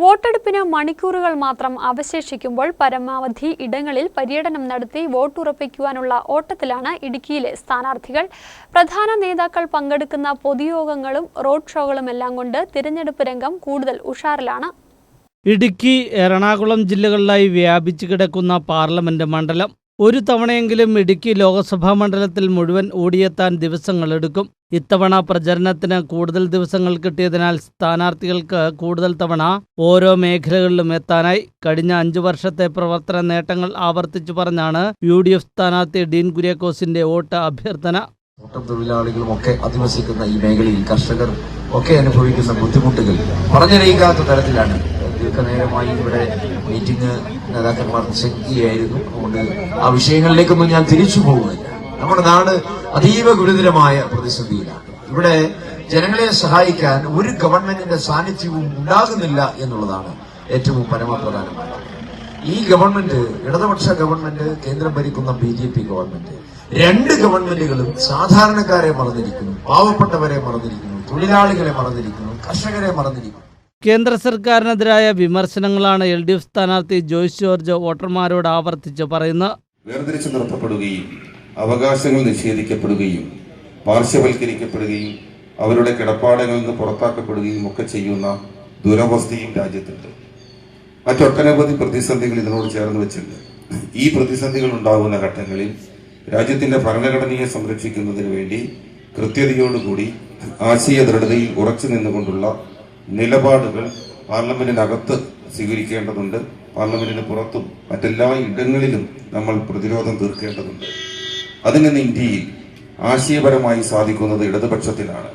വോട്ടെടുപ്പിന് മണിക്കൂറുകൾ മാത്രം അവശേഷിക്കുമ്പോൾ പരമാവധി ഇടങ്ങളിൽ പര്യടനം നടത്തി വോട്ടുറപ്പിക്കുവാനുള്ള ഓട്ടത്തിലാണ് ഇടുക്കിയിലെ സ്ഥാനാർത്ഥികൾ. പ്രധാന നേതാക്കൾ പങ്കെടുക്കുന്ന പൊതുയോഗങ്ങളും റോഡ് ഷോകളുമെല്ലാം കൊണ്ട് തിരഞ്ഞെടുപ്പ് രംഗം കൂടുതൽ ഉഷാറിലാണ്. ഇടുക്കി എറണാകുളം ജില്ലകളിലായി വ്യാപിച്ചു കിടക്കുന്ന പാർലമെന്റ് മണ്ഡലം ഒരു തവണയെങ്കിലും ഇടുക്കി ലോക്സഭാ മണ്ഡലത്തിൽ മുഴുവൻ ഓടിയെത്താൻ ദിവസങ്ങളെടുക്കും ഇത്തവണ പ്രചരണത്തിന് കൂടുതൽ ദിവസങ്ങൾ കിട്ടിയതിനാൽ സ്ഥാനാർത്ഥികൾക്ക് കൂടുതൽ തവണ ഓരോ മേഖലകളിലും എത്താനായി കഴിഞ്ഞ അഞ്ചു വർഷത്തെ പ്രവർത്തന നേട്ടങ്ങൾ ആവർത്തിച്ചു പറഞ്ഞാണ് യു ഡി എഫ് സ്ഥാനാർത്ഥി ഡീൻ കുര്യാക്കോസിന്റെ വോട്ട് അഭ്യർത്ഥന. തൊഴിലാളികളും ഒക്കെ അധിവസിക്കുന്ന ഈ മേഖലയിൽ കർഷകർ ഒക്കെ അനുഭവിക്കുന്ന ബുദ്ധിമുട്ടുകൾ. പറഞ്ഞറിയിക്കാത്ത തരത്തിലാണ്. ദീർഘനേരമായി ഇവിടെ മീറ്റിംഗ് നേതാക്കന്മാർ നിശങ്കിയായിരുന്നു അതുകൊണ്ട് ആ വിഷയങ്ങളിലേക്കൊന്നും ഞാൻ തിരിച്ചു പോകുന്നില്ല. നമ്മുടെ നാട് അതീവ ഗുരുതരമായ പ്രതിസന്ധിയിലാണ്. ഇവിടെ ജനങ്ങളെ സഹായിക്കാൻ ഒരു ഗവൺമെന്റിന്റെ സാന്നിധ്യവും ഉണ്ടാകുന്നില്ല എന്നുള്ളതാണ് ഏറ്റവും പരമപ്രധാനമായത് ഈ ഗവൺമെന്റ് ഇടതുപക്ഷ ഗവൺമെന്റ് കേന്ദ്രം ഭരിക്കുന്ന ബി ജെ പി ഗവൺമെന്റ് രണ്ട് ഗവൺമെന്റുകളും സാധാരണക്കാരെ മറന്നിരിക്കുന്നു. പാവപ്പെട്ടവരെ മറന്നിരിക്കുന്നു. തൊഴിലാളികളെ മറന്നിരിക്കുന്നു. കർഷകരെ മറന്നിരിക്കുന്നു. കേന്ദ്ര സർക്കാരിനെതിരായ വിമർശനങ്ങളാണ് എൽ ഡി എഫ് സ്ഥാനാർത്ഥി ജോയ്സ് ജോർജ് വോട്ടർമാരോട് ആവർത്തിച്ച് പറയുന്നത്. നിർത്തപ്പെടുകയും അവകാശങ്ങൾ നിഷേധിക്കപ്പെടുകയും പാർശ്വവൽക്കരിക്കപ്പെടുകയും അവരുടെ കിടപ്പാടങ്ങളിൽ നിന്ന് പുറത്താക്കപ്പെടുകയും ഒക്കെ ചെയ്യുന്ന ദുരവസ്ഥയും രാജ്യത്തുണ്ട്. മറ്റൊട്ടനവധി പ്രതിസന്ധികൾ ഇതിനോട് ചേർന്ന് വെച്ചിട്ടുണ്ട്. ഈ പ്രതിസന്ധികൾ ഉണ്ടാകുന്ന ഘട്ടങ്ങളിൽ രാജ്യത്തിന്റെ ഭരണഘടനയെ സംരക്ഷിക്കുന്നതിന് വേണ്ടി കൃത്യതയോടുകൂടി ആശയ ദൃഢതയിൽ ഉറച്ചു നിന്നുകൊണ്ടുള്ള നിലപാടുകൾ പാർലമെന്റിനകത്ത് സ്വീകരിക്കേണ്ടതുണ്ട്. പാർലമെന്റിന് പുറത്തും മറ്റെല്ലാ ഇടങ്ങളിലും നമ്മൾ പ്രതിരോധം തീർക്കേണ്ടതുണ്ട്. അതിനിന്ന് ഇന്ത്യയിൽ ആശയപരമായി സാധിക്കുന്നത് ഇടതുപക്ഷത്തിനാണ്.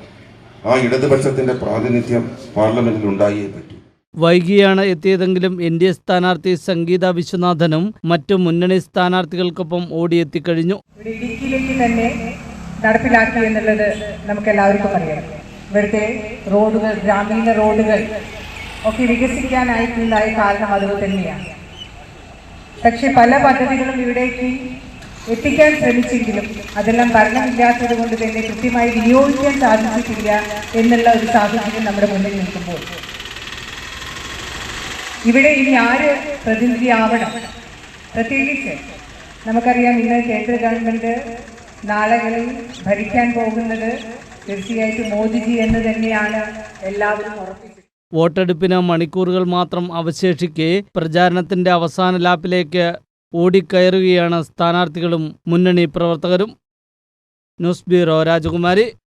ആ ഇടതുപക്ഷത്തിന്റെ പ്രാതിനിധ്യം പാർലമെന്റിൽ ഉണ്ടായേ പറ്റൂ. വൈകിയാണ് എത്തിയതെങ്കിലും എൻ ഡി എ സ്ഥാനാർത്ഥി സംഗീത വിശ്വനാഥനും മറ്റു മുന്നണി സ്ഥാനാർത്ഥികൾക്കൊപ്പം ഓടിയെത്തിക്കഴിഞ്ഞു. ഇടുക്കിയിലേക്ക് തന്നെ നടപ്പിലാക്കി എന്നുള്ളത് നമുക്ക് എല്ലാവർക്കും അറിയാം. ഇവിടുത്തെ റോഡുകൾ ഗ്രാമീണ റോഡുകൾ ഒക്കെ വികസിക്കാനായിട്ടുണ്ടായ കാരണം അതുപോലെ തന്നെയാണ്. പക്ഷെ പല പദ്ധതികളും ഇവിടേക്ക് എത്തിക്കാൻ ശ്രമിച്ചെങ്കിലും അതെല്ലാം ഭരണമില്ലാത്തത് കൊണ്ട് തന്നെ കൃത്യമായി വിനിയോഗിക്കാൻ സാധിച്ചിട്ടില്ല എന്നുള്ള ഒരു സാഹചര്യം നമ്മുടെ മുന്നിൽ നിൽക്കുമ്പോൾ. ഇവിടെ ഇനി ആര് പ്രതിനിധിയാവണം പ്രത്യേകിച്ച് നമുക്കറിയാം ഇന്ന് കേന്ദ്ര ഗവൺമെന്റ് നാളകളിൽ ഭരിക്കാൻ പോകുന്നത് തീർച്ചയായിട്ടും മോദിജി എന്ന് തന്നെയാണ് എല്ലാവരും ഉറപ്പിച്ചത്. വോട്ടെടുപ്പിന് മണിക്കൂറുകൾ മാത്രം അവശേഷിക്കെ പ്രചാരണത്തിന്റെ അവസാന ലാപ്പിലേക്ക് ഓടിക്കയറുകയാണ് സ്ഥാനാർത്ഥികളും മുന്നണി പ്രവർത്തകരും. ന്യൂസ് ബ്യൂറോ രാജകുമാരി.